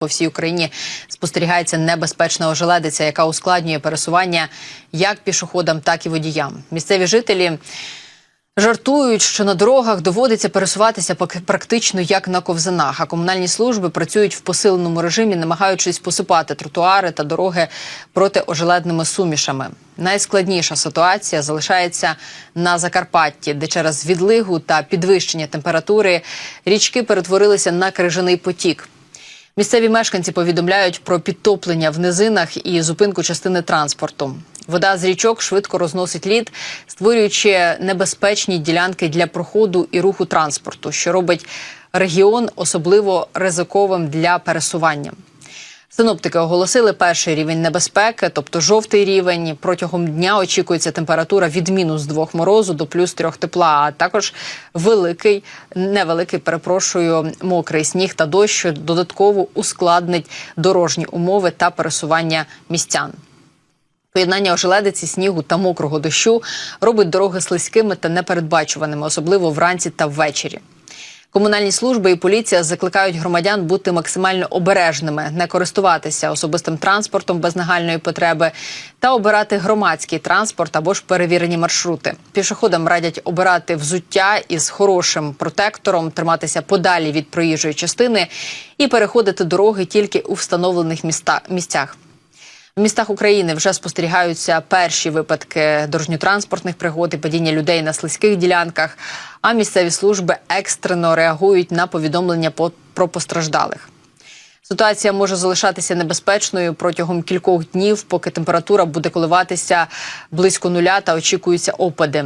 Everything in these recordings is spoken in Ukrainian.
По всій Україні спостерігається небезпечна ожеледиця, яка ускладнює пересування як пішоходам, так і водіям. Місцеві жителі жартують, що на дорогах доводиться пересуватися практично як на ковзанах. А комунальні служби працюють в посиленому режимі, намагаючись посипати тротуари та дороги протиожеледними сумішами. Найскладніша ситуація залишається на Закарпатті, де через відлигу та підвищення температури річки перетворилися на крижаний потік. Місцеві мешканці повідомляють про підтоплення в низинах і зупинку частини транспорту. Вода з річок швидко розносить лід, створюючи небезпечні ділянки для проходу і руху транспорту, що робить регіон особливо ризиковим для пересування. Синоптики оголосили перший рівень небезпеки, тобто жовтий рівень. Протягом дня очікується температура від мінус 2 морозу до плюс 3 тепла, а також великий, невеликий, перепрошую, мокрий сніг та дощ, що додатково ускладнить дорожні умови та пересування містян. Поєднання ожеледиці, снігу та мокрого дощу робить дороги слизькими та непередбачуваними, особливо вранці та ввечері. Комунальні служби і поліція закликають громадян бути максимально обережними, не користуватися особистим транспортом без нагальної потреби та обирати громадський транспорт або ж перевірені маршрути. Пішоходам радять обирати взуття із хорошим протектором, триматися подалі від проїжджої частини і переходити дороги тільки у встановлених міста місцях. В містах України вже спостерігаються перші випадки дорожньо-транспортних пригод і падіння людей на слизьких ділянках. А місцеві служби екстрено реагують на повідомлення по- про постраждалих. Ситуація може залишатися небезпечною протягом кількох днів, поки температура буде коливатися близько нуля та очікуються опади.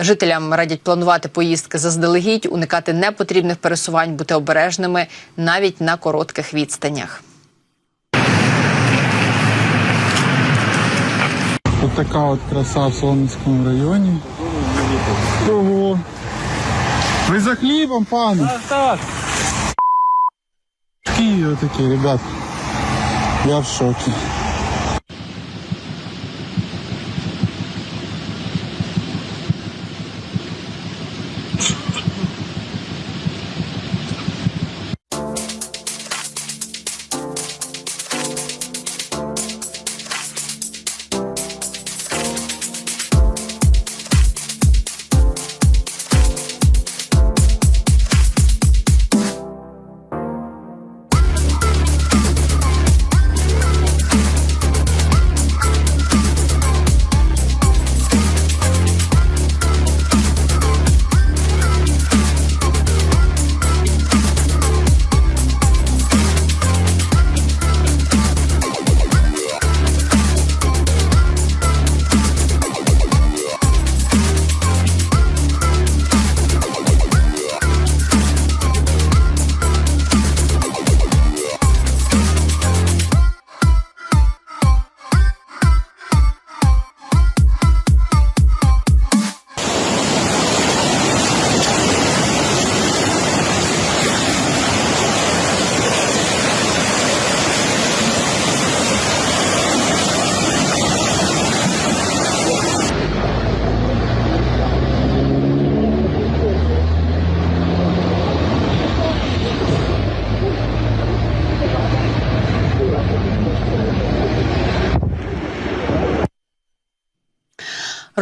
Жителям радять планувати поїздки заздалегідь, уникати непотрібних пересувань, бути обережними навіть на коротких відстанях. така от краса в Солом'янському районі. Ого. Ви за хлібом, пане? Так, так. Такі отакі, ребят. Я в шокі.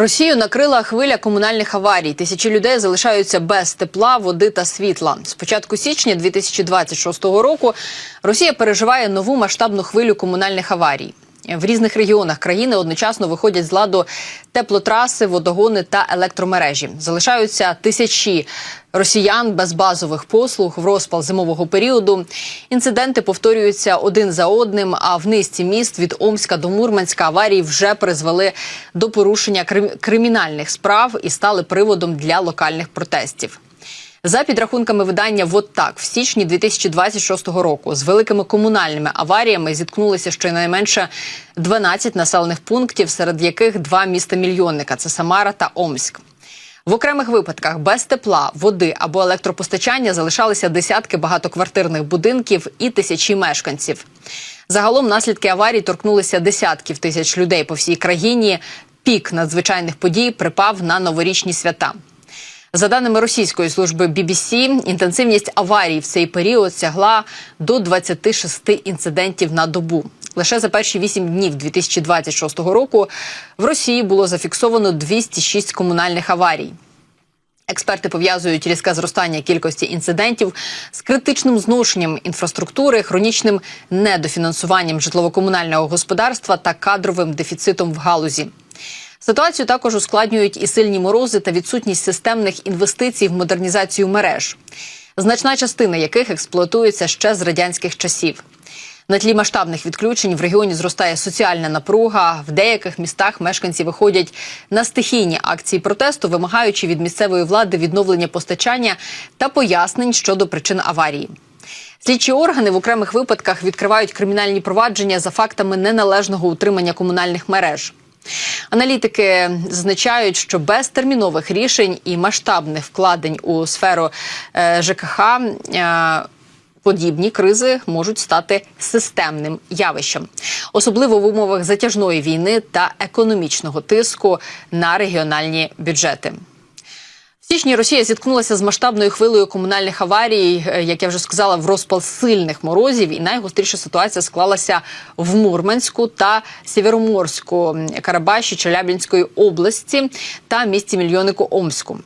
Росію накрила хвиля комунальних аварій. Тисячі людей залишаються без тепла, води та світла. З початку січня 2026 року Росія переживає нову масштабну хвилю комунальних аварій. В різних регіонах країни одночасно виходять з ладу теплотраси, водогони та електромережі. Залишаються тисячі росіян без базових послуг в розпал зимового періоду. Інциденти повторюються один за одним. А в низці міст від Омська до Мурманська аварії вже призвели до порушення крим- кримінальних справ і стали приводом для локальних протестів. За підрахунками видання «Вот так» в січні 2026 року з великими комунальними аваріями зіткнулися щонайменше 12 населених пунктів, серед яких два міста-мільйонника – це Самара та Омськ. В окремих випадках без тепла, води або електропостачання залишалися десятки багатоквартирних будинків і тисячі мешканців. Загалом наслідки аварій торкнулися десятків тисяч людей по всій країні. Пік надзвичайних подій припав на новорічні свята. За даними російської служби BBC, інтенсивність аварій в цей період сягла до 26 інцидентів на добу. Лише за перші 8 днів 2026 року в Росії було зафіксовано 206 комунальних аварій. Експерти пов'язують різке зростання кількості інцидентів з критичним зношенням інфраструктури, хронічним недофінансуванням житлово-комунального господарства та кадровим дефіцитом в галузі. Ситуацію також ускладнюють і сильні морози та відсутність системних інвестицій в модернізацію мереж, значна частина яких експлуатується ще з радянських часів. На тлі масштабних відключень в регіоні зростає соціальна напруга. В деяких містах мешканці виходять на стихійні акції протесту, вимагаючи від місцевої влади відновлення постачання та пояснень щодо причин аварії. Слідчі органи в окремих випадках відкривають кримінальні провадження за фактами неналежного утримання комунальних мереж. Аналітики зазначають, що без термінових рішень і масштабних вкладень у сферу е, ЖКХ е, подібні кризи можуть стати системним явищем, особливо в умовах затяжної війни та економічного тиску на регіональні бюджети. Січні Росія зіткнулася з масштабною хвилею комунальних аварій, е, як я вже сказала, в розпал сильних морозів. І найгостріша ситуація склалася в Мурманську та Сєвєроморську, Карабаші, Челябінської області та місті мільйонику Омську.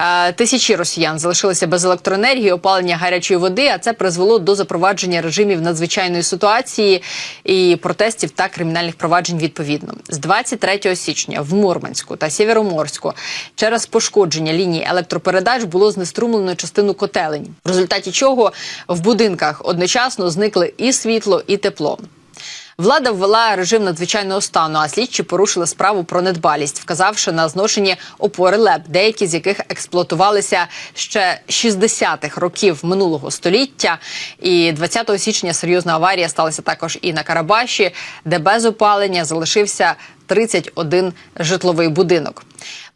Е, Тисячі росіян залишилися без електроенергії, опалення гарячої води. А це призвело до запровадження режимів надзвичайної ситуації і протестів та кримінальних проваджень. Відповідно, з 23 січня в Мурманську та Сєвєроморську через пошкодження лінії електропередач було знеструмлено частину котелень, в результаті чого в будинках одночасно зникли і світло, і тепло. Влада ввела режим надзвичайного стану, а слідчі порушили справу про недбалість, вказавши на зношені опори ЛЕП, деякі з яких експлуатувалися ще 60-х років минулого століття. І 20 січня серйозна аварія сталася також і на Карабаші, де без опалення залишився 31 житловий будинок.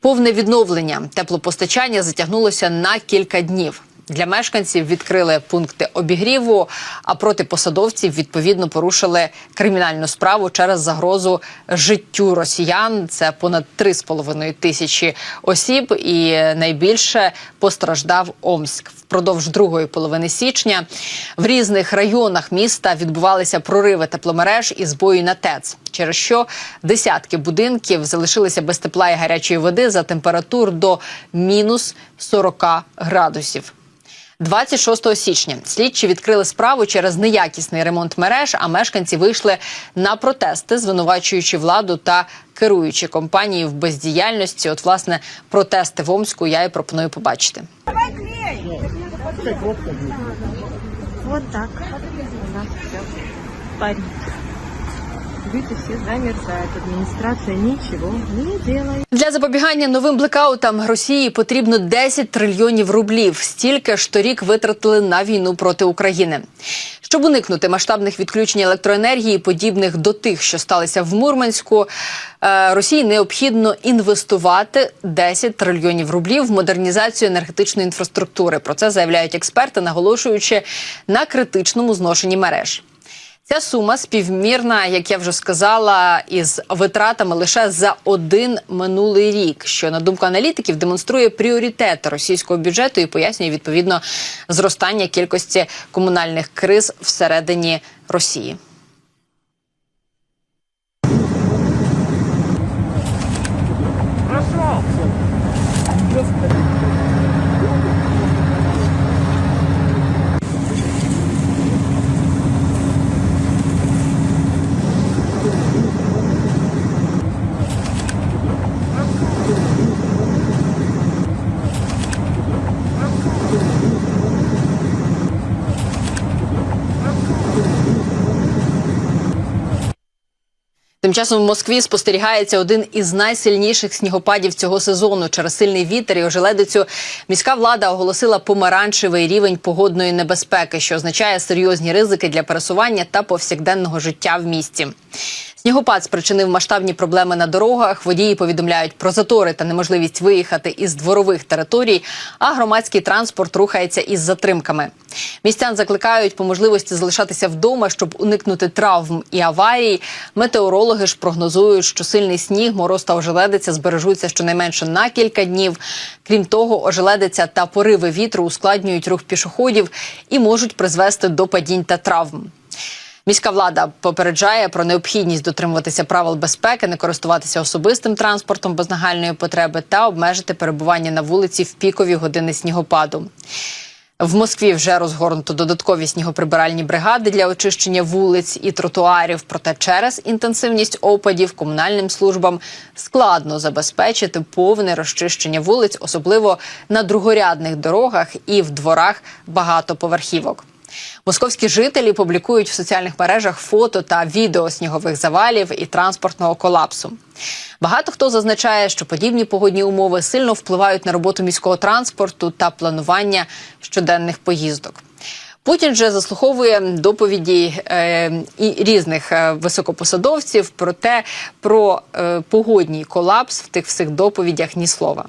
Повне відновлення теплопостачання затягнулося на кілька днів. Для мешканців відкрили пункти обігріву, а проти посадовців відповідно порушили кримінальну справу через загрозу життю росіян. Це понад 3,5 тисячі осіб, і найбільше постраждав Омськ. Впродовж другої половини січня в різних районах міста відбувалися прориви тепломереж і збої на ТЕЦ, через що десятки будинків залишилися без тепла і гарячої води за температур до мінус 40 градусів. 26 січня слідчі відкрили справу через неякісний ремонт мереж, а мешканці вийшли на протести, звинувачуючи владу та керуючи компанії в бездіяльності. От, власне, протести в Омську я і пропоную побачити. Вот так. Парень. Люди все замерзают. Администрация ничего не делает. Для запобігання новим блекаутам Росії потрібно 10 трильйонів рублів. Стільки ж торік витратили на війну проти України. Щоб уникнути масштабних відключень електроенергії, подібних до тих, що сталися в Мурманську, е, Росії необхідно інвестувати 10 трильйонів рублів в модернізацію енергетичної інфраструктури. Про це заявляють експерти, наголошуючи на критичному зношенні мереж. Ця сума співмірна, як я вже сказала, із витратами лише за один минулий рік, що на думку аналітиків демонструє пріоритети російського бюджету і пояснює відповідно зростання кількості комунальних криз всередині Росії. Тим часом в Москві спостерігається один із найсильніших снігопадів цього сезону. Через сильний вітер і ожеледицю міська влада оголосила помаранчевий рівень погодної небезпеки, що означає серйозні ризики для пересування та повсякденного життя в місті. Снігопад спричинив масштабні проблеми на дорогах. Водії повідомляють про затори та неможливість виїхати із дворових територій, а громадський транспорт рухається із затримками. Містян закликають по можливості залишатися вдома, щоб уникнути травм і аварій. Метеорологи ж прогнозують, що сильний сніг, мороз та ожеледиця збережуться щонайменше на кілька днів. Крім того, ожеледиця та пориви вітру ускладнюють рух пішоходів і можуть призвести до падінь та травм. Міська влада попереджає про необхідність дотримуватися правил безпеки, не користуватися особистим транспортом без нагальної потреби та обмежити перебування на вулиці в пікові години снігопаду. В Москві вже розгорнуто додаткові снігоприбиральні бригади для очищення вулиць і тротуарів. Проте через інтенсивність опадів комунальним службам складно забезпечити повне розчищення вулиць, особливо на другорядних дорогах і в дворах багатоповерхівок. Московські жителі публікують в соціальних мережах фото та відео снігових завалів і транспортного колапсу. Багато хто зазначає, що подібні погодні умови сильно впливають на роботу міського транспорту та планування щоденних поїздок. Путін же заслуховує доповіді е, і різних е, високопосадовців, проте про е, погодній колапс в тих всіх доповідях ні слова.